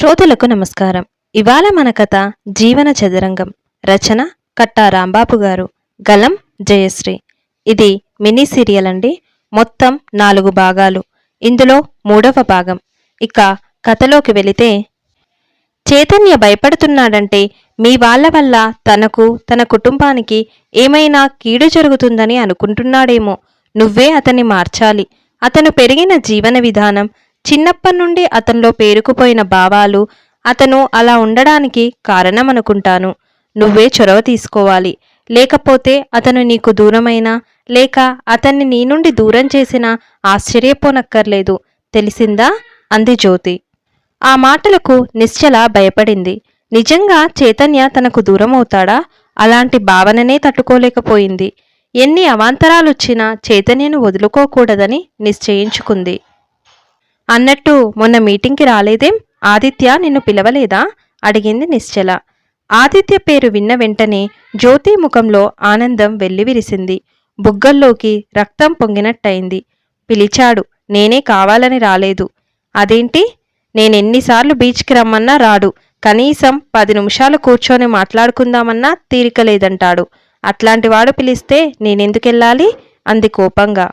శ్రోతలకు నమస్కారం. ఇవాళ మన కథ జీవన చదరంగం. రచన కట్టా రాంబాబు గారు. గలం జయశ్రీ. ఇది మినీ సీరియల్ అండి. మొత్తం నాలుగు భాగాలు. ఇందులో మూడవ భాగం. ఇక కథలోకి వెళితే చైతన్య భయపడుతున్నాడంటే మీ వాళ్ళ వల్ల తనకు తన కుటుంబానికి ఏమైనా కీడు జరుగుతుందని అనుకుంటున్నాడేమో. నువ్వే అతన్ని మార్చాలి. అతను పెరిగిన జీవన విధానం చిన్నప్పటి నుండి అతనిలో పేరుకుపోయిన భావాలు అతను అలా ఉండడానికి కారణం అనుకుంటాను నువ్వే చొరవ తీసుకోవాలి. లేకపోతే అతను నీకు దూరమైనా లేక అతన్ని నీ నుండి దూరం చేసినా ఆశ్చర్యపోనక్కర్లేదు. తెలిసిందా? అంది జ్యోతి. ఆ మాటలకు నిశ్చల భయపడింది. నిజంగా చైతన్య తనకు దూరం అవుతాడా అలాంటి భావననే తట్టుకోలేకపోయింది. ఎన్ని అవాంతరాలొచ్చినా చైతన్యను వదులుకోకూడదని నిశ్చయించుకుంది. అన్నట్టు మొన్న మీటింగ్కి రాలేదేం? ఆదిత్య నిన్ను పిలవలేదా? అడిగింది నిశ్చల. ఆదిత్య పేరు విన్న వెంటనే జ్యోతి ముఖంలో ఆనందం వెల్లివిరిసింది బుగ్గల్లోకి రక్తం పొంగినట్టయింది. పిలిచాడు నేనే కావాలని రాలేదు. అదేంటి? నేనెన్నిసార్లు బీచ్కి రమ్మన్నా రాడు. కనీసం పది నిమిషాలు కూర్చొని మాట్లాడుకుందామన్నా తీరిక లేదంటాడు. అట్లాంటివాడు పిలిస్తే నేనెందుకెళ్ళాలి? అంది కోపంగా.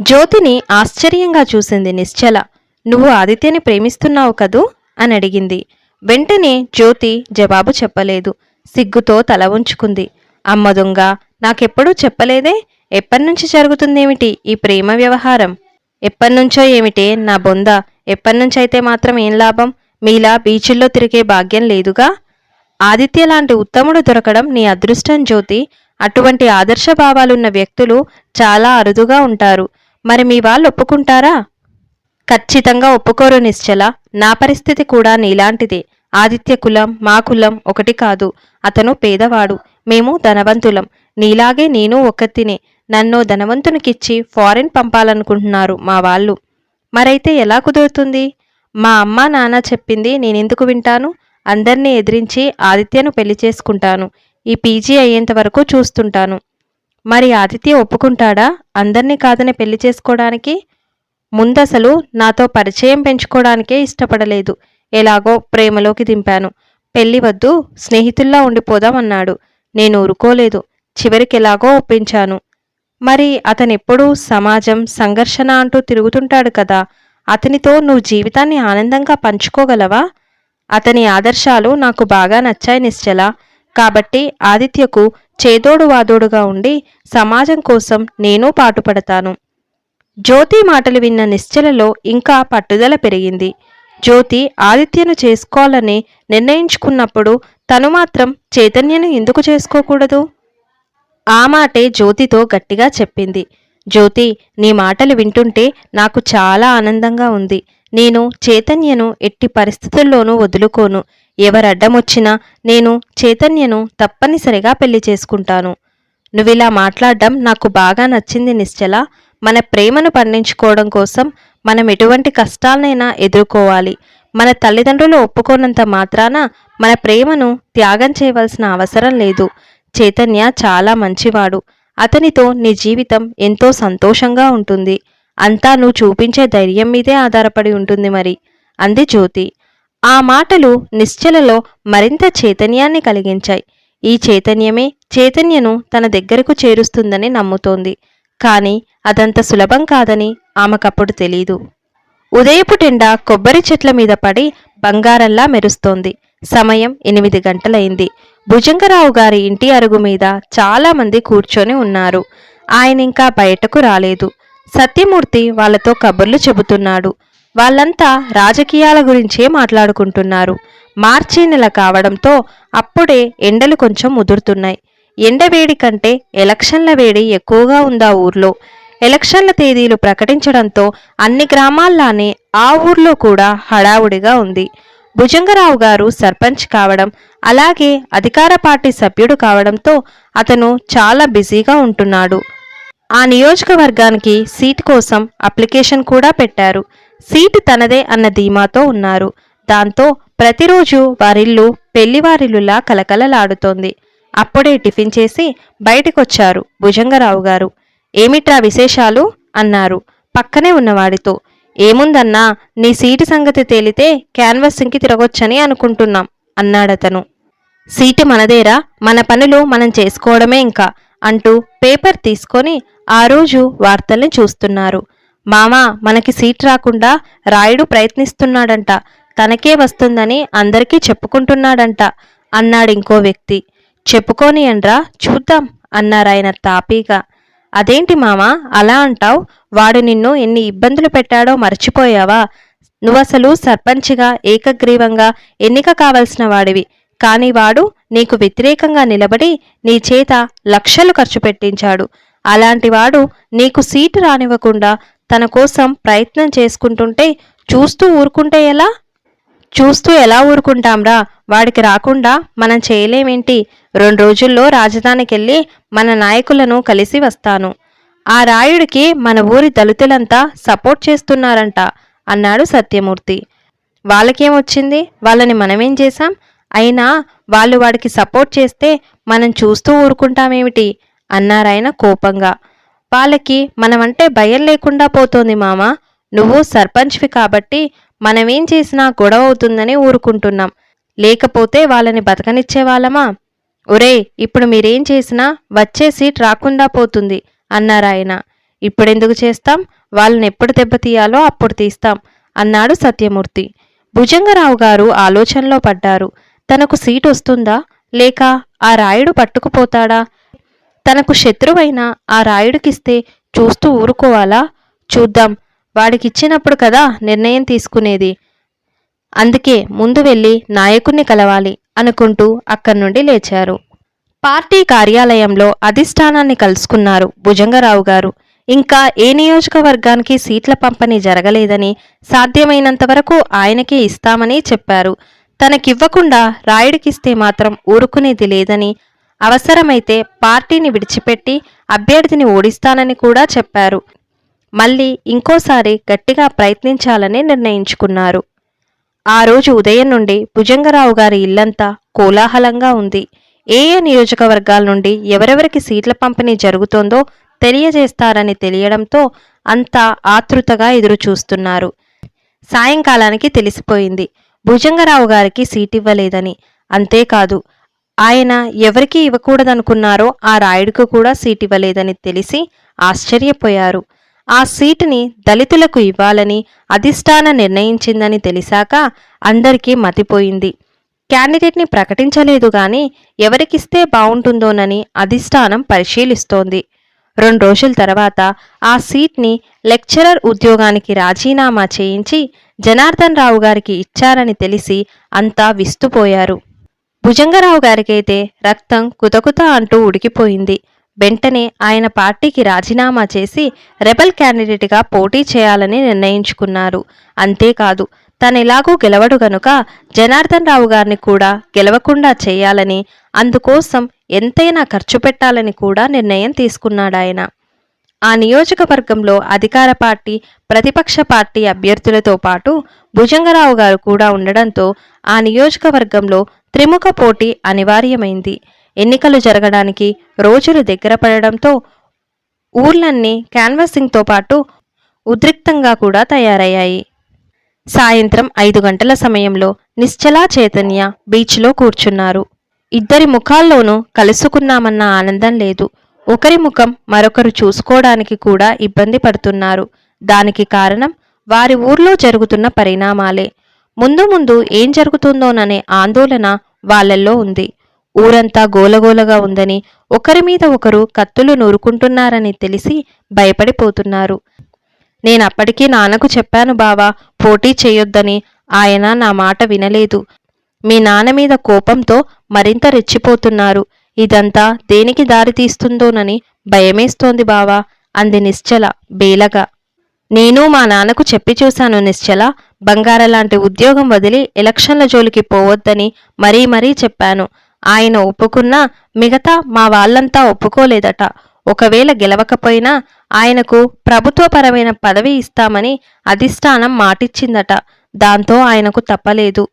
జ్యోతిని ఆశ్చర్యంగా చూసింది నిశ్చల. నువ్వు ఆదిత్యని ప్రేమిస్తున్నావు కదూ? అని అడిగింది. వెంటనే జ్యోతి జవాబు చెప్పలేదు. సిగ్గుతో తల ఉంచుకుంది అమ్మ దొంగ నాకెప్పుడూ చెప్పలేదే? ఎప్పటినుంచి జరుగుతుందేమిటి ఈ ప్రేమ వ్యవహారం? ఎప్పటినుంచో ఏమిటే నా బొంద? ఎప్పటినుంచైతే మాత్రం ఏం లాభం? మీలా బీచుల్లో తిరిగే భాగ్యం లేదుగా? ఆదిత్య లాంటి ఉత్తముడు దొరకడం నీ అదృష్టం జ్యోతి. అటువంటి ఆదర్శ భావాలున్న వ్యక్తులు చాలా అరుదుగా ఉంటారు. మరి మీ వాళ్ళు ఒప్పుకుంటారా? ఖచ్చితంగా ఒప్పుకోరు నిశ్చల. నా పరిస్థితి కూడా నీలాంటిదే. ఆదిత్య కులం మా కులం ఒకటి కాదు. అతను పేదవాడు. మేము ధనవంతులం. నీలాగే నేను ఒక్కతినే. నన్ను ధనవంతునికిచ్చి ఫారెన్ పంపాలనుకుంటున్నారు మా వాళ్ళు. మరైతే ఎలా కుదురుతుంది? మా అమ్మ నాన్న చెప్పింది నేనెందుకు వింటాను? అందర్నీ ఎదిరించి ఆదిత్యను పెళ్ళి చేసుకుంటాను. ఈ పీజీ అయ్యేంత వరకు చూస్తుంటాను. మరి ఆదిత్య ఒప్పుకుంటాడా? అందర్నీ కాదని పెళ్ళి చేసుకోవడానికి? ముందసలు నాతో పరిచయం పెంచుకోవడానికే ఇష్టపడలేదు. ఎలాగో ప్రేమలోకి దింపాను. పెళ్ళి వద్దు స్నేహితుల్లా ఉండిపోదామన్నాడు నేను ఊరుకోలేదు. చివరికి ఎలాగో ఒప్పించాను. మరి అతనెప్పుడూ సమాజం సంఘర్షణ అంటూ తిరుగుతుంటాడు కదా అతనితో నువ్వు జీవితాన్ని ఆనందంగా పంచుకోగలవా? అతని ఆదర్శాలు నాకు బాగా నచ్చాయి నిశ్చల. కాబట్టి ఆదిత్యకు చేదోడు వాదోడుగా ఉండి సమాజం కోసం నేను పాటుపడతాను. జ్యోతి మాటలు విన్న నిశ్చలలో ఇంకా పట్టుదల పెరిగింది. జ్యోతి ఆదిత్యను చేసుకోవాలని నిర్ణయించుకున్నప్పుడు తను మాత్రం చైతన్యను ఎందుకు చేసుకోకూడదు? ఆ మాటే జ్యోతితో గట్టిగా చెప్పింది. జ్యోతి నీ మాటలు వింటుంటే నాకు చాలా ఆనందంగా ఉంది. నేను చైతన్యను ఎట్టి పరిస్థితుల్లోనూ వదులుకోను. ఎవరడ్డమొచ్చినా నేను చైతన్యను తప్పనిసరిగా పెళ్ళి చేసుకుంటాను. నువ్విలా మాట్లాడడం నాకు బాగా నచ్చింది నిశ్చల. మన ప్రేమను పండించుకోవడం కోసం మనం ఎటువంటి కష్టాలనైనా ఎదుర్కోవాలి. మన తల్లిదండ్రులు ఒప్పుకోనంత మాత్రాన మన ప్రేమను త్యాగం చేయవలసిన అవసరం లేదు. చైతన్య చాలా మంచివాడు. అతనితో నీ జీవితం ఎంతో సంతోషంగా ఉంటుంది. అంతా నువ్వు చూపించే ధైర్యం మీదే ఆధారపడి ఉంటుంది మరి. అంది జ్యోతి. ఆ మాటలు నిశ్చలలో మరింత చైతన్యాన్ని కలిగించాయి. ఈ చైతన్యమే చైతన్యను తన దగ్గరకు చేరుస్తుందని నమ్ముతోంది. కానీ అదంత సులభం కాదని ఆమెకప్పుడు తెలీదు. ఉదయపుటెండ కొబ్బరి చెట్ల మీద పడి బంగారంలా మెరుస్తోంది. సమయం ఎనిమిది గంటలైంది. భుజంగరావు గారి ఇంటి అరుగు మీద చాలామంది కూర్చొని ఉన్నారు. ఆయన ఇంకా బయటకు రాలేదు. సత్యమూర్తి వాళ్ళతో కబుర్లు చెబుతున్నాడు. వాళ్ళంతా రాజకీయాల గురించే మాట్లాడుకుంటున్నారు. మార్చి నెల కావడంతో అప్పుడే ఎండలు కొంచెం ముదురుతున్నాయి. ఎండ వేడి కంటే ఎలక్షన్ల వేడి ఎక్కువగా ఉందా ఊర్లో? ఎలక్షన్ల తేదీలు ప్రకటించడంతో అన్ని గ్రామాల్లానే ఆ ఊర్లో కూడా హడావుడిగా ఉంది. భుజంగరావు గారు సర్పంచ్ కావడం అలాగే అధికార పార్టీ సభ్యుడు కావడంతో అతను చాలా బిజీగా ఉంటున్నాడు. ఆ నియోజకవర్గానికి సీట్ కోసం అప్లికేషన్ కూడా పెట్టారు. సీటు తనదే అన్న ధీమాతో ఉన్నారు. దాంతో ప్రతిరోజు వారిల్లు పెళ్ళివారిల్లులా కలకలలాడుతోంది. అప్పుడే టిఫిన్ చేసి బయటికొచ్చారు భుజంగరావు గారు. ఏమిట్రా విశేషాలు? అన్నారు. పక్కనే ఉన్నవాడితో ఏముందన్నా నీ సీటు సంగతి తేలితే క్యాన్వాసింగ్కి తిరగొచ్చని అనుకుంటున్నాం అన్నాడతను. సీటు మనదేరా మన పనులు మనం చేసుకోవడమే ఇంకా అంటూ పేపర్ తీసుకొని ఆ రోజు వార్తల్ని చూస్తున్నారు. మామా మనకి సీట్ రాకుండా రాయుడు ప్రయత్నిస్తున్నాడంట తనకే వస్తుందని అందరికీ చెప్పుకుంటున్నాడంట అన్నాడు ఇంకో వ్యక్తి. చెప్పుకోని అండ్రా చూద్దాం అన్నారాయన తాపీగా. అదేంటి మామ అలా అంటావ్? వాడు నిన్ను ఎన్ని ఇబ్బందులు పెట్టాడో మర్చిపోయావా? నువ్వసలు సర్పంచిగా ఏకగ్రీవంగా ఎన్నిక కావలసిన వాడివి. కాని వాడు నీకు వ్యతిరేకంగా నిలబడి నీ చేత లక్షలు ఖర్చు పెట్టించాడు. అలాంటివాడు నీకు సీటు రానివ్వకుండా తన కోసం ప్రయత్నం చేసుకుంటుంటే చూస్తూ ఊరుకుంటే ఎలా? చూస్తూ ఎలా ఊరుకుంటాంరా? వాడికి రాకుండా మనం చేయలేమేంటి? రెండు రోజుల్లో రాజధానికి వెళ్ళి మన నాయకులను కలిసి వస్తాను. ఆ రాయుడికి మన ఊరి దళితులంతా సపోర్ట్ చేస్తున్నారంట అన్నాడు సత్యమూర్తి. వాళ్ళకేమొచ్చింది? వాళ్ళని మనమేం చేశాం? అయినా వాళ్ళు వాడికి సపోర్ట్ చేస్తే మనం చూస్తూ ఊరుకుంటామేమిటి? అన్నారాయన కోపంగా. వాళ్ళకి మనమంటే భయం లేకుండా పోతోంది మామ. నువ్వు సర్పంచ్వి కాబట్టి మనమేం చేసినా గొడవ అవుతుందని ఊరుకుంటున్నాం. లేకపోతే వాళ్ళని బతకనిచ్చే వాళ్ళమా? ఒరే ఇప్పుడు మీరేం చేసినా వచ్చే సీట్ రాకుండా పోతుంది అన్నారాయన ఇప్పుడెందుకు చేస్తాం? వాళ్ళని ఎప్పుడు దెబ్బతీయాలో అప్పుడు తీస్తాం అన్నాడు సత్యమూర్తి. భుజంగరావు గారు ఆలోచనలో పడ్డారు. తనకు సీట్ వస్తుందా? లేక ఆ రాయుడు పట్టుకుపోతాడా? తనకు శత్రువైన ఆ రాయుడికిస్తే చూస్తూ ఊరుకోవాలా? చూద్దాం వాడికిచ్చినప్పుడు కదా నిర్ణయం తీసుకునేది. అందుకే ముందు వెళ్ళి నాయకుణ్ణి కలవాలి అనుకుంటూ అక్కడి నుండి లేచారు. పార్టీ కార్యాలయంలో అధిష్టానాన్ని కలుసుకున్నారు భుజంగరావు గారు. ఇంకా ఏ నియోజకవర్గానికి సీట్ల పంపిణీ జరగలేదని సాధ్యమైనంత వరకు ఆయనకే ఇస్తామని చెప్పారు. తనకివ్వకుండా రాయుడికిస్తే మాత్రం ఊరుకునేది లేదని అవసరమైతే పార్టీని విడిచిపెట్టి అభ్యర్థిని ఓడిస్తానని కూడా చెప్పారు. మళ్ళీ ఇంకోసారి గట్టిగా ప్రయత్నించాలని నిర్ణయించుకున్నారు. ఆ రోజు ఉదయం నుండి భుజంగరావు గారి ఇల్లంతా కోలాహలంగా ఉంది. ఏ ఏ నియోజకవర్గాల నుండి ఎవరెవరికి సీట్ల పంపిణీ జరుగుతోందో తెలియజేస్తారని తెలియడంతో అంతా ఆతృతగా ఎదురుచూస్తున్నారు. సాయంకాలానికి తెలిసిపోయింది. భుజంగరావు గారికి సీట్ ఇవ్వలేదని అంతేకాదు ఆయన ఎవరికి ఇవ్వకూడదనుకున్నారో ఆ రాయుడికి కూడా సీట్ ఇవ్వలేదని తెలిసి ఆశ్చర్యపోయారు. ఆ సీటుని దళితులకు ఇవ్వాలని అధిష్టాన నిర్ణయించిందని తెలిసాక అందరికీ మతిపోయింది. క్యాండిడేట్ని ప్రకటించలేదు గాని ఎవరికిస్తే బావుంటుందోనని అధిష్టానం పరిశీలిస్తోంది. రెండు రోజుల తర్వాత ఆ సీట్ని లెక్చరర్ ఉద్యోగానికి రాజీనామా చేయించి జనార్దన్ రావు గారికి ఇచ్చారని తెలిసి అంతా విస్తుపోయారు. భుజంగరావు గారికైతే రక్తం కుతకుత అంటూ ఉడికిపోయింది. వెంటనే ఆయన పార్టీకి రాజీనామా చేసి రెబల్ క్యాండిడేట్గా పోటీ చేయాలని నిర్ణయించుకున్నారు. అంతేకాదు తనెలాగూ గెలవడు గనుక జనార్దన్ రావు గారిని కూడా గెలవకుండా చేయాలని అందుకోసం ఎంతైనా ఖర్చు పెట్టాలని కూడా నిర్ణయం తీసుకున్నాడాయన ఆ నియోజకవర్గంలో అధికార పార్టీ ప్రతిపక్ష పార్టీ అభ్యర్థులతో పాటు భుజంగరావు గారు కూడా ఉండడంతో ఆ నియోజకవర్గంలో త్రిముఖ పోటీ అనివార్యమైంది. ఎన్నికలు జరగడానికి రోజులు దగ్గర పడడంతో ఊర్లన్నీ క్యాన్వాసింగ్తో పాటు ఉద్రిక్తంగా కూడా తయారయ్యాయి. సాయంత్రం ఐదు గంటల సమయంలో నిశ్చలా చైతన్య బీచ్లో కూర్చున్నారు. ఇద్దరి ముఖాల్లోనూ కలుసుకున్నామన్న ఆనందం లేదు. ఒకరి ముఖం మరొకరు చూసుకోవడానికి కూడా ఇబ్బంది పడుతున్నారు. దానికి కారణం వారి ఊర్లో జరుగుతున్న పరిణామాలే. ముందు ముందు ఏం జరుగుతుందోననే ఆందోళన వాళ్ళల్లో ఉంది. ఊరంతా గోలగోలగా ఉందని ఒకరి మీద ఒకరు కత్తులు నూరుకుంటున్నారని తెలిసి భయపడిపోతున్నారు. నేనప్పటికీ నాన్నకు చెప్పాను బావా పోటీ చేయొద్దని ఆయన నా మాట వినలేదు. మీ నాన్న మీద కోపంతో మరింత రెచ్చిపోతున్నారు. ఇదంతా దేనికి దారి తీస్తుందోనని భయమేస్తోంది బావా అంది నిశ్చల బేలగా. నేను మా నాన్నకు చెప్పి చూశాను నిశ్చల. బంగారలాంటి ఉద్యోగం వదిలి ఎలక్షన్ల జోలికి పోవద్దని మరీ మరీ చెప్పాను. ఆయన ఒప్పుకున్నా మిగతా మా వాళ్ళంతా ఒప్పుకోలేదట. ఒకవేళ గెలవకపోయినా ఆయనకు ప్రభుత్వపరమైన పదవి ఇస్తామని అధిష్టానం మాటిచ్చిందట. దాంతో ఆయనకు తప్పలేదు.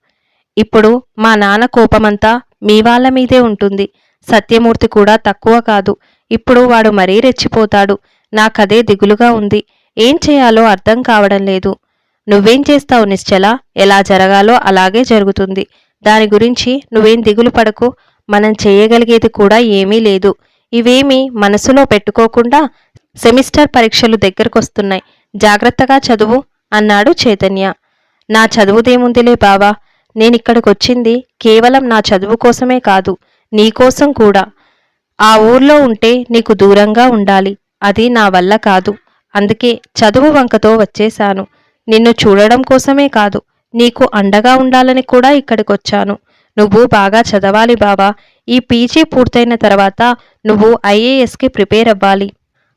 ఇప్పుడు మా నాన్న కోపమంతా మీ వాళ్ళ మీదే ఉంటుంది. సత్యమూర్తి కూడా తక్కువ కాదు. ఇప్పుడు వాడు మరీ రెచ్చిపోతాడు. నాకదే దిగులుగా ఉంది. ఏం చేయాలో అర్థం కావడం లేదు. నువ్వేం చేస్తావు నిశ్చల? ఎలా జరగాలో అలాగే జరుగుతుంది. దాని గురించి నువ్వేం దిగులు పడకు. మనం చేయగలిగేది కూడా ఏమీ లేదు. ఇవేమీ మనసులో పెట్టుకోకుండా సెమిస్టర్ పరీక్షలు దగ్గరకొస్తున్నాయి. జాగ్రత్తగా చదువు అన్నాడు చైతన్య. నా చదువుదేముందిలే బావా. నేనిక్కడికొచ్చింది కేవలం నా చదువు కోసమే కాదు నీకోసం కూడా. ఆ ఊర్లో ఉంటే నీకు దూరంగా ఉండాలి. అది నా వల్ల కాదు. అందుకే చదువు వంకతో వచ్చేశాను. నిన్ను చూడడం కోసమే కాదు. నీకు అండగా ఉండాలని కూడా ఇక్కడికొచ్చాను. నువ్వు బాగా చదవాలి బావా. ఈ పీజీ పూర్తయిన తర్వాత నువ్వు ఐఏఎస్కి ప్రిపేర్ అవ్వాలి.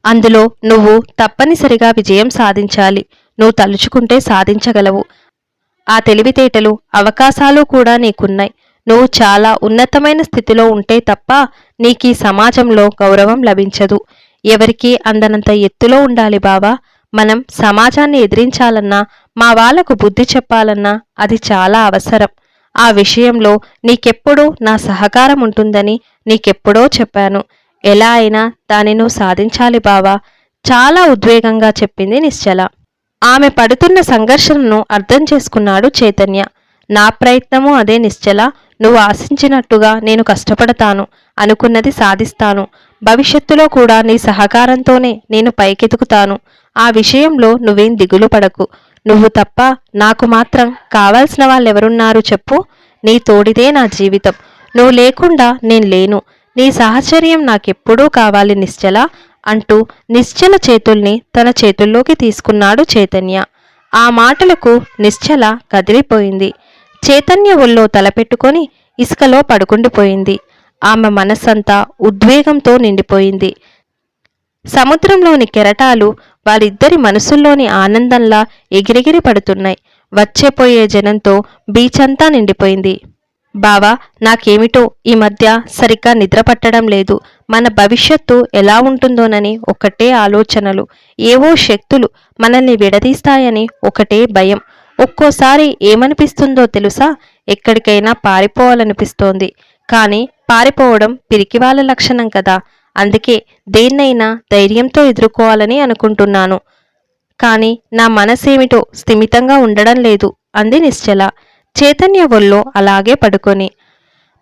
అందులో నువ్వు తప్పనిసరిగా విజయం సాధించాలి. నువ్వు తలుచుకుంటే సాధించగలవు. ఆ తెలివితేటలు అవకాశాలు కూడా నీకున్నాయి. నువ్వు చాలా ఉన్నతమైన స్థితిలో ఉంటే తప్ప నీకు ఈ సమాజంలో గౌరవం లభించదు. ఎవరికీ అందనంత ఎత్తులో ఉండాలి బావా. మనం సమాజాన్ని ఎదిరించాలన్నా మా వాళ్ళకు బుద్ధి చెప్పాలన్నా అది చాలా అవసరం. ఆ విషయంలో నీకెప్పుడూ నా సహకారం ఉంటుందని నీకెప్పుడో చెప్పాను. ఎలా అయినా దాన్ని నువ్వు సాధించాలి బావా. చాలా ఉద్వేగంగా చెప్పింది నిశ్చల. ఆమె పడుతున్న సంఘర్షణను అర్థం చేసుకున్నాడు చైతన్య. నా ప్రయత్నము అదే నిశ్చల. నువ్వు ఆశించినట్టుగా నేను కష్టపడతాను. అనుకున్నది సాధిస్తాను. భవిష్యత్తులో కూడా నీ సహకారంతోనే నేను పైకెతుకుతాను. ఆ విషయంలో నువ్వేం దిగులు పడకు నువ్వు తప్ప నాకు మాత్రం కావాల్సిన వాళ్ళెవరున్నారు చెప్పు. నీ తోడిదే నా జీవితం. నువ్వు లేకుండా నేను లేను. నీ సాహచర్యం నాకెప్పుడూ కావాలి నిశ్చల అంటూ నిశ్చల చేతుల్ని తన చేతుల్లోకి తీసుకున్నాడు చైతన్య. ఆ మాటలకు నిశ్చల కదిలిపోయింది. చైతన్య ఒళ్ళో తలపెట్టుకొని ఇసుకలో పడుకుండిపోయింది ఆమె మనస్సంతా ఉద్వేగంతో నిండిపోయింది. సముద్రంలోని కెరటాలు వాళ్ళిద్దరి మనసుల్లోని ఆనందంలా ఎగిరెగిరి పడుతున్నాయి. వచ్చేపోయే జనంతో బీచంతా నిండిపోయింది. బావా నాకేమిటో ఈ మధ్య సరిగ్గా నిద్ర పట్టడం లేదు. మన భవిష్యత్తు ఎలా ఉంటుందోనని ఒకటే ఆలోచనలు. ఏవో శక్తులు మనల్ని విడదీస్తాయని ఒకటే భయం. ఒక్కోసారి ఏమనిపిస్తుందో తెలుసా? ఎక్కడికైనా పారిపోవాలనిపిస్తోంది. కానీ పారిపోవడం పిరికివాళ్ళ లక్షణం కదా. అందుకే దేన్నైనా ధైర్యంతో ఎదుర్కోవాలని అనుకుంటున్నాను. కానీ నా మనసేమిటో స్థిమితంగా ఉండడం లేదు అంది నిశ్చల. చైతన్య ఒళ్ళో అలాగే పడుకొని.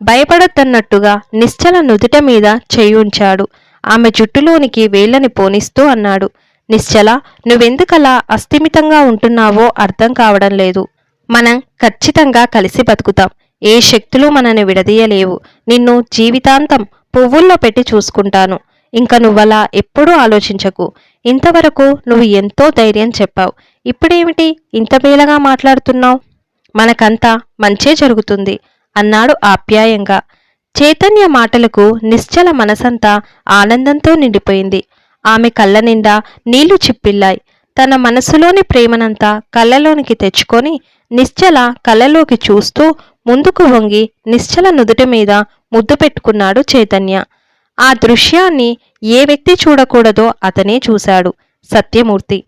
భయపడద్దన్నట్టుగా నిశ్చల నుదుట మీద చేయుంచాడు ఉంచాడు. ఆమె జుట్టులోనికి వేళ్ళని పోనిస్తూ అన్నాడు. నిశ్చల నువ్వెందుకలా అస్థిమితంగా ఉంటున్నావో అర్థం కావడం లేదు. మనం ఖచ్చితంగా కలిసి బతుకుతాం. ఏ శక్తులు మనని విడదీయలేవు. నిన్ను జీవితాంతం పువ్వుల్లో పెట్టి చూసుకుంటాను. ఇంక నువ్వలా ఎప్పుడూ ఆలోచించకు. ఇంతవరకు నువ్వు ఎంతో ధైర్యం చెప్పావు. ఇప్పుడేమిటి ఇంత మేలగా మాట్లాడుతున్నావు? మనకంతా మంచే జరుగుతుంది అన్నాడు ఆప్యాయంగా. చైతన్య మాటలకు నిశ్చల మనసంతా ఆనందంతో నిండిపోయింది. ఆమె కళ్ళ నిండా నీళ్ళు చిప్పిల్లాయి. తన మనసులోని ప్రేమనంతా కళ్ళలోనికి తెచ్చుకొని నిశ్చల కళ్ళలోకి చూస్తూ ముందుకు వంగి నిశ్చల నుదుటి మీద ముద్దు పెట్టుకున్నాడు చైతన్య. ఆ దృశ్యాన్ని ఏ వ్యక్తి చూడకూడదో అతనే చూశాడు సత్యమూర్తి.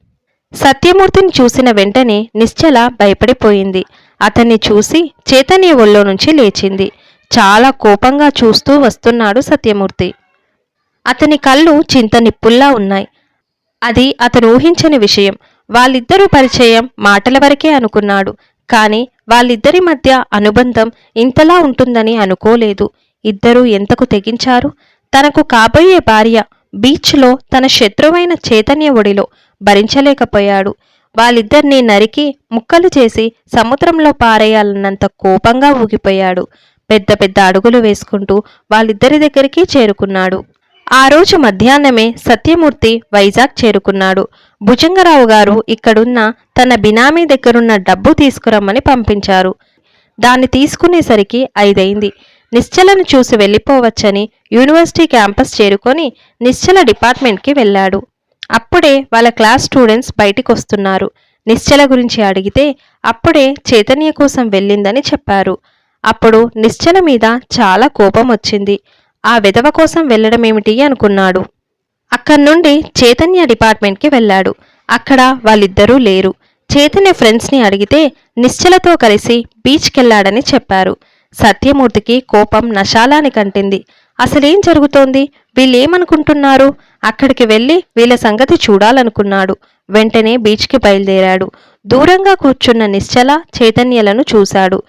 సత్యమూర్తిని చూసిన వెంటనే నిశ్చల భయపడిపోయింది. అతన్ని చూసి చైతన్య ఒళ్ళో నుంచి లేచింది. చాలా కోపంగా చూస్తూ వస్తున్నాడు సత్యమూర్తి. అతని కళ్ళు చింత నిప్పుల్లా ఉన్నాయి. అది అతను ఊహించని విషయం. వాళ్ళిద్దరూ పరిచయం మాటల వరకే అనుకున్నాడు. కానీ వాళ్ళిద్దరి మధ్య అనుబంధం ఇంతలా ఉంటుందని అనుకోలేదు. ఇద్దరూ ఎంతకు తెగించారు? తనకు కాబోయే భార్య బీచ్లో తన శత్రువైన చైతన్య ఒడిలో భరించలేకపోయాడు. వాళ్ళిద్దరినీ నరికి ముక్కలు చేసి సముద్రంలో పారేయాలన్నంత కోపంగా ఊగిపోయాడు. పెద్ద పెద్ద అడుగులు వేసుకుంటూ వాళ్ళిద్దరి దగ్గరికి చేరుకున్నాడు. ఆ రోజు మధ్యాహ్నమే సత్యమూర్తి వైజాగ్ చేరుకున్నాడు. భుజంగరావు గారు ఇక్కడున్న తన బినామీ దగ్గరున్న డబ్బు తీసుకురమ్మని పంపించారు. దాన్ని తీసుకునేసరికి ఐదైంది. నిశ్చలను చూసి వెళ్ళిపోవచ్చని యూనివర్సిటీ క్యాంపస్ చేరుకొని నిశ్చల డిపార్ట్మెంట్కి వెళ్ళాడు. అప్పుడే వాళ్ళ క్లాస్ స్టూడెంట్స్ బయటికి వస్తున్నారు. నిశ్చల గురించి అడిగితే అప్పుడే చైతన్య కోసం వెళ్ళిందని చెప్పారు. అప్పుడు నిశ్చల మీద చాలా కోపం వచ్చింది. ఆ విధవ కోసం వెళ్ళడం ఏమిటి అనుకున్నాడు. అక్కడి నుండి చైతన్య డిపార్ట్మెంట్కి వెళ్ళాడు. అక్కడ వాళ్ళిద్దరూ లేరు. చైతన్య ఫ్రెండ్స్ని అడిగితే నిశ్చలతో కలిసి బీచ్కెళ్ళాడని చెప్పారు. సత్యమూర్తికి కోపం నశాలాని కంటింది. అసలేం జరుగుతోంది? వీళ్ళేమనుకుంటున్నారు? అక్కడికి వెళ్ళి వీళ్ళ సంగతి చూడాలనుకున్నాడు. వెంటనే బీచ్కి బయలుదేరాడు. దూరంగా కూర్చున్న నిశ్చల చైతన్యలను చూశాడు.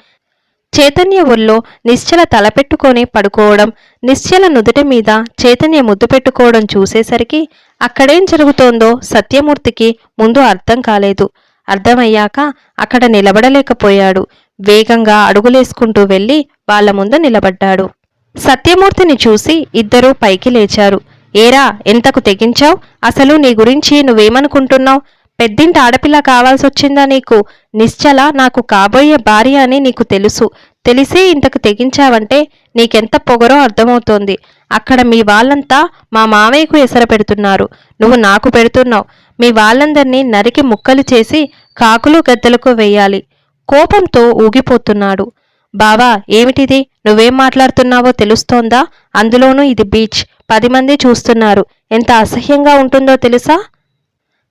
చైతన్య ఒళ్ళో నిశ్చల తలపెట్టుకొని పడుకోవడం నిశ్చల నుదుటి మీద చైతన్య ముద్దు పెట్టుకోవడం చూసేసరికి అక్కడేం జరుగుతోందో సత్యమూర్తికి ముందు అర్థం కాలేదు. అర్థమయ్యాక అక్కడ నిలబడలేకపోయాడు. వేగంగా అడుగులేసుకుంటూ వెళ్ళి వాళ్ళ ముందు నిలబడ్డాడు. సత్యమూర్తిని చూసి ఇద్దరూ పైకి లేచారు. ఏరా ఎంతకు తెగించావు? అసలు నీ గురించి నువ్వేమనుకుంటున్నావు? పెద్దింటి ఆడపిల్ల కావాల్సొచ్చిందా నీకు? నిశ్చల నాకు కాబోయే భార్య అని నీకు తెలుసు. తెలిసే ఇంతకు తెగించావంటే నీకెంత పొగరో అర్థమవుతోంది. అక్కడ మీ వాళ్ళంతా మా మామయ్యకు ఎసర పెడుతున్నారు. నువ్వు నాకు పెడుతున్నావు. మీ వాళ్ళందరినీ నరికి ముక్కలు చేసి కాకులు గద్దలకు వేయాలి. కోపంతో ఊగిపోతున్నాడు. బావా ఏమిటిది? నువ్వేం మాట్లాడుతున్నావో తెలుస్తోందా? అందులోనూ ఇది బీచ్. పది మంది చూస్తున్నారు. ఎంత అసహ్యంగా ఉంటుందో తెలుసా?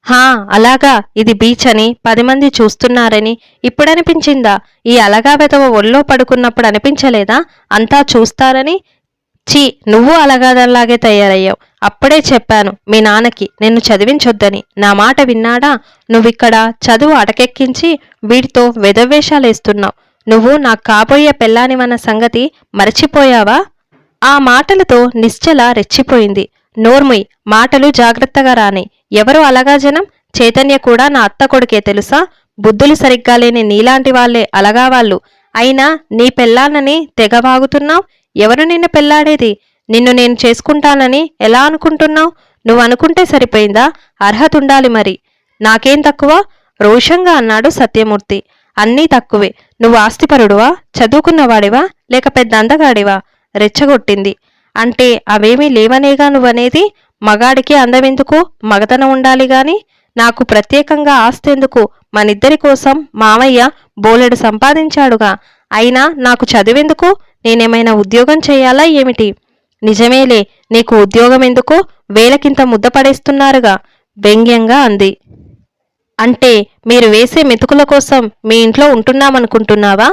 హా అలాగా. ఇది బీచ్ అని పది మంది చూస్తున్నారని ఇప్పుడనిపించిందా? ఈ అలగా వెతవ ఒళ్ళో పడుకున్నప్పుడు అనిపించలేదా? అంతా చూస్తారని? చీ నువ్వు అలగాదల్లాగే తయారయ్యావు. అప్పుడే చెప్పాను మీ నాన్నకి నిన్ను చదివించొద్దని. నా మాట విన్నాడా? నువ్విక్కడ చదువు అటకెక్కించి వీడితో వెదవేషాలేస్తున్నావు నువ్వు నాకు కాబోయే పెళ్ళానివన్న సంగతి మరచిపోయావా? ఆ మాటలతో నిశ్చల రెచ్చిపోయింది. నోర్ముయ్ మాటలు జాగ్రత్తగా రాని ఎవరు అలగా జనం? చైతన్య కూడా నా అత్త కొడుకే తెలుసా? బుద్ధులు సరిగ్గా లేని నీలాంటి వాళ్ళే అలగా వాళ్ళు. అయినా నీ పెళ్ళానని తెగవాగుతున్నావు ఎవరు నిన్ను పెళ్ళాడేది? నిన్ను నేను చేసుకుంటానని ఎలా అనుకుంటున్నావు? నువ్వు అనుకుంటే సరిపోయిందా? అర్హత ఉండాలి మరి. నాకేం తక్కువ? రోషంగా అన్నాడు సత్యమూర్తి. అన్నీ తక్కువే. నువ్వు ఆస్తిపరుడువా? చదువుకున్నవాడివా? లేక పెద్ద అందగాడివా? రెచ్చగొట్టింది. అంటే అవేమీ లేవనేగా నువ్వనేది? మగాడికి అందమెందుకు? మగతనం ఉండాలి గాని నాకు ప్రత్యేకంగా ఆస్తెందుకు మనిద్దరి కోసం మామయ్య బోలెడు సంపాదించాడుగా. అయినా నాకు చదివెందుకు? నేనేమైనా ఉద్యోగం చేయాలా ఏమిటి? నిజమేలే నీకు ఉద్యోగం ఎందుకు వేలకింత ముద్ద పడేస్తున్నారుగా వ్యంగ్యంగా అంది. అంటే మీరు వేసే మెతుకుల కోసం మీ ఇంట్లో ఉంటున్నామనుకుంటున్నావా?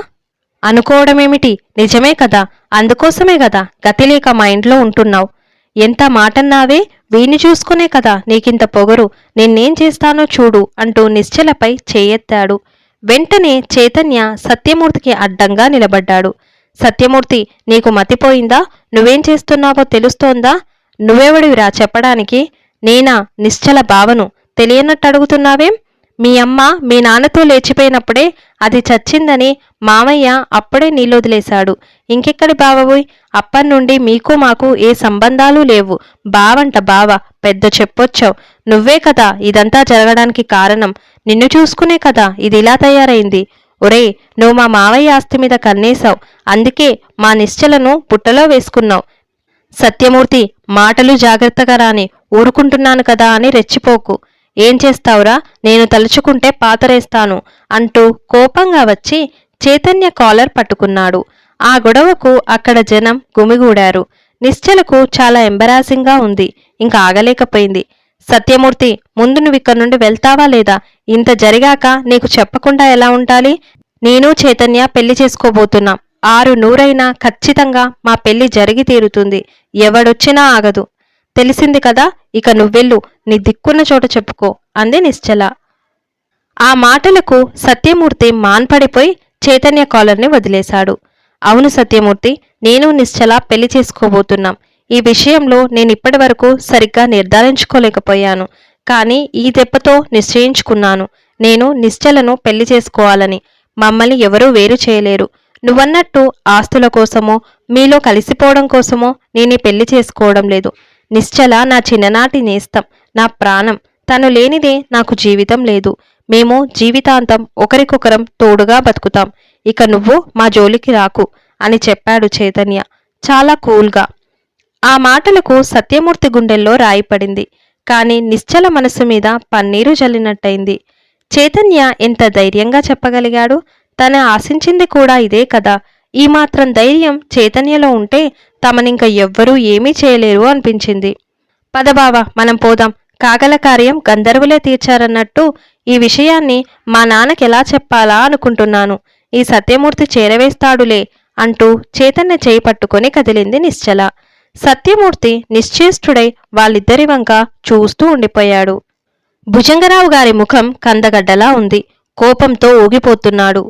అనుకోవడమేమిటి? నిజమే కదా అందుకోసమే కదా గతిలేక మా ఇంట్లో ఉంటున్నావు. ఎంత మాటన్నావే? వీణ్ణి చూసుకునే కదా నీకింత పొగరు. నిన్నేం చేస్తానో చూడు అంటూ నిశ్చలపై చేయెత్తాడు. వెంటనే చైతన్య సత్యమూర్తికి అడ్డంగా నిలబడ్డాడు. సత్యమూర్తి నీకు మతిపోయిందా? నువ్వేం చేస్తున్నావో తెలుస్తోందా? నువ్వెవడివిరా చెప్పడానికి? నేనా? నిశ్చల భావను తెలియనట్టు అడుగుతున్నావేం? మీ అమ్మ మీ నాన్నతో లేచిపోయినప్పుడే అది చచ్చిందని మామయ్య అప్పుడే నీళ్ళొదిలేశాడు ఇంకెక్కడి బావబోయ్? అప్పన్నుండి మీకు మాకు ఏ సంబంధాలు లేవు. బావంట బావ పెద్ద చెప్పొచ్చావు. నువ్వే కదా ఇదంతా జరగడానికి కారణం. నిన్ను చూసుకునే కదా ఇది ఇలా తయారైంది. ఒరే నువ్వు మా మావయ్య ఆస్తి మీద కన్నేశావు. అందుకే మా నిశ్చలను పుట్టలో వేసుకున్నావు. సత్యమూర్తి మాటలు జాగ్రత్తగా రాని ఊరుకుంటున్నాను కదా అని రెచ్చిపోకు. ఏం చేస్తావురా? నేను తలుచుకుంటే పాతరేస్తాను అంటూ కోపంగా వచ్చి చైతన్య కాలర్ పట్టుకున్నాడు. ఆ గొడవకు అక్కడ జనం గుమిగూడారు. నిశ్చలకు చాలా ఎంబరాసింగ్గా ఉంది. ఇంకా ఆగలేకపోయింది. సత్యమూర్తి ముందు నువ్వు ఇక్కడ నుండి వెళ్తావా లేదా? ఇంత జరిగాక నీకు చెప్పకుండా ఎలా ఉండాలి? నేను చైతన్య పెళ్ళి చేసుకోబోతున్నాం. ఆరు నూరైనా ఖచ్చితంగా మా పెళ్ళి జరిగి తీరుతుంది. ఎవడొచ్చినా ఆగదు. తెలిసింది కదా ఇక నువ్వెళ్ళు నీ దిక్కున్న చోట చెప్పుకో అంది నిశ్చల. ఆ మాటలకు సత్యమూర్తి మాన్పడిపోయి చైతన్య కాలర్ని వదిలేశాడు. అవును సత్యమూర్తి నేను నిశ్చల పెళ్ళి చేసుకోబోతున్నాం. ఈ విషయంలో నేను ఇప్పటి వరకు సరిగ్గా నిర్ధారించుకోలేకపోయాను. కానీ ఈ దెబ్బతో నిశ్చయించుకున్నాను. నేను నిశ్చలను పెళ్ళి చేసుకోవాలని. మమ్మల్ని ఎవరూ వేరు చేయలేరు. నువ్వన్నట్టు ఆస్తుల కోసమో మీలో కలిసిపోవడం కోసమో నేను పెళ్ళి చేసుకోవడం లేదు. నిశ్చల నా చిన్ననాటి నేస్తం నా ప్రాణం. తను లేనిదే నాకు జీవితం లేదు. మేము జీవితాంతం ఒకరికొకరం తోడుగా బతుకుతాం. ఇక నువ్వు మా జోలికి రాకు అని చెప్పాడు చైతన్య. చాలా కూల్గా. ఆ మాటలకు సత్యమూర్తి గుండెల్లో రాయిపడింది. కాని నిశ్చల మనసు మీద పన్నీరు జల్లినట్టయింది. చైతన్య ఎంత ధైర్యంగా చెప్పగలిగాడు? తన ఆశించింది కూడా ఇదే కదా. ఈ మాత్రం ధైర్యం చైతన్యలో ఉంటే తమనింక ఎవ్వరూ ఏమీ చేయలేరు అనిపించింది. పదబావా మనం పోదాం. కాగల కార్యం గంధర్వులే తీర్చారన్నట్టు ఈ విషయాన్ని మా నాన్నకి ఎలా చెప్పాలా అనుకుంటున్నాను. ఈ సత్యమూర్తి చేరవేస్తాడులే అంటూ చైతన్య చేయి పట్టుకొని కదిలింది నిశ్చల. సత్యమూర్తి నిశ్చేష్టుడై వాళ్ళిద్దరి వంక చూస్తూ ఉండిపోయాడు. భుజంగరావు గారి ముఖం కందగడ్డలా ఉంది. కోపంతో ఊగిపోతున్నాడు.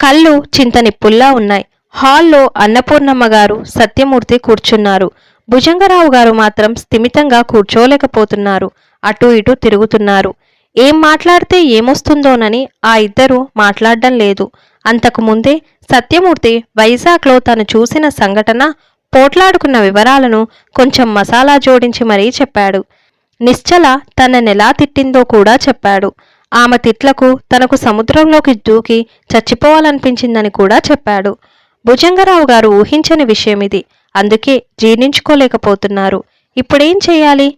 కళ్ళు చింతనిప్పుల్లా ఉన్నాయి. హాల్లో అన్నపూర్ణమ్మ గారు సత్యమూర్తి కూర్చున్నారు. భుజంగరావు గారు మాత్రం స్థిమితంగా కూర్చోలేకపోతున్నారు. అటు ఇటు తిరుగుతున్నారు. ఏం మాట్లాడితే ఏమొస్తుందోనని ఆ ఇద్దరూ మాట్లాడడం లేదు. అంతకుముందే సత్యమూర్తి వైజాగ్లో తను చూసిన సంఘటన పోట్లాడుకున్న వివరాలను కొంచెం మసాలా జోడించి మరీ చెప్పాడు. నిశ్చల తననెలా తిట్టిందో కూడా చెప్పాడు. ఆమె తిట్లకు తనకు సముద్రంలోకి దూకి చచ్చిపోవాలనిపించిందని కూడా చెప్పాడు. భుజంగరావు గారు ఊహించని విషయం ఇది. అందుకే జీర్ణించుకోలేకపోతున్నారు. ఇప్పుడేం చేయాలి?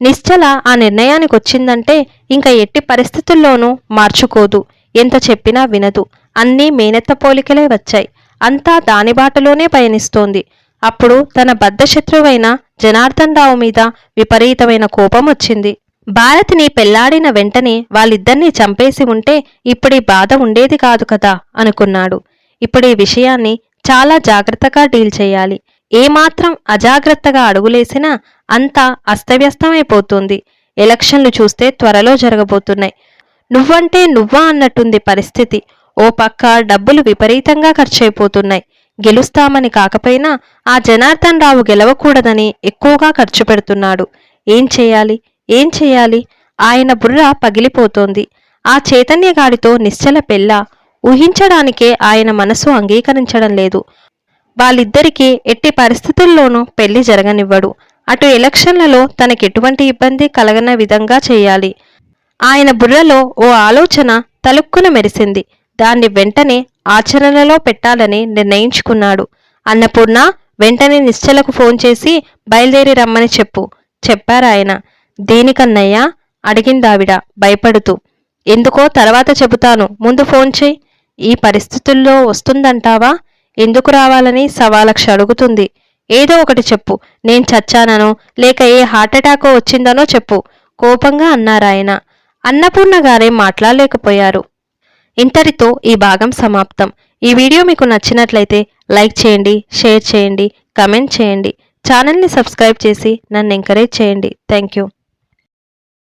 నిశ్చల ఆ నిర్ణయానికి వచ్చిందంటే ఇంకా ఎట్టి పరిస్థితుల్లోనూ మార్చుకోదు. ఎంత చెప్పినా వినదు. అన్నీ మేనెత్త పోలికలే వచ్చాయి. అంతా దాని బాటలోనే పయనిస్తోంది. అప్పుడు తన బద్ధశత్రువైన జనార్దన్ రావు మీద విపరీతమైన కోపం వచ్చింది. భారతిని పెళ్ళాడిన వెంటనే వాళ్ళిద్దరినీ చంపేసి ఉంటే ఇప్పుడీ బాధ ఉండేది కాదు కదా అనుకున్నాడు. ఇప్పుడు ఈ విషయాన్ని చాలా జాగ్రత్తగా డీల్ చేయాలి. ఏమాత్రం అజాగ్రత్తగా అడుగులేసినా అంతా అస్తవ్యస్తమైపోతుంది. ఎలక్షన్లు చూస్తే త్వరలో జరగబోతున్నాయి. నువ్వంటే నువ్వా అన్నట్టుంది పరిస్థితి. ఓ పక్క డబ్బులు విపరీతంగా ఖర్చయిపోతున్నాయి గెలుస్తామని కాకపోయినా ఆ జనార్దన్ రావు గెలవకూడదని ఎక్కువగా ఖర్చు పెడుతున్నాడు. ఏం చేయాలి? ఏం చేయాలి? ఆయన బుర్ర పగిలిపోతోంది. ఆ చైతన్యగాడితో నిశ్చల పెళ్ళ? ఊహించడానికే ఆయన మనసు అంగీకరించడం లేదు. వాళ్ళిద్దరికీ ఎట్టి పరిస్థితుల్లోనూ పెళ్ళి జరగనివ్వడు. అటు ఎలక్షన్లలో తనకెటువంటి ఇబ్బంది కలగన విధంగా చేయాలి. ఆయన బుర్రలో ఓ ఆలోచన తలుక్కున మెరిసింది. దాన్ని వెంటనే ఆచరణలో పెట్టాలని నిర్ణయించుకున్నాడు. అన్నపూర్ణ వెంటనే నిశ్చలకు ఫోన్ చేసి బయలుదేరి రమ్మని చెప్పు. చెప్పారాయన దేనికన్నయ్యా? అడిగిందావిడ భయపడుతూ. ఎందుకో తర్వాత చెబుతాను. ముందు ఫోన్ చేయి. ఈ పరిస్థితుల్లో వస్తుందంటావా? ఎందుకు రావాలని సవాలక్ష అడుగుతుంది. ఏదో ఒకటి చెప్పు. నేను చచ్చాననో లేక ఏ హార్ట్అటాకో వచ్చిందనో చెప్పు. కోపంగా అన్నారాయన అన్నపూర్ణ గారే మాట్లాడలేకపోయారు. ఇంతటితో ఈ భాగం సమాప్తం. ఈ వీడియో మీకు నచ్చినట్లయితే లైక్ చేయండి షేర్ చేయండి కమెంట్ చేయండి. ఛానల్ని సబ్స్క్రైబ్ చేసి నన్ను ఎంకరేజ్ చేయండి. Thank you.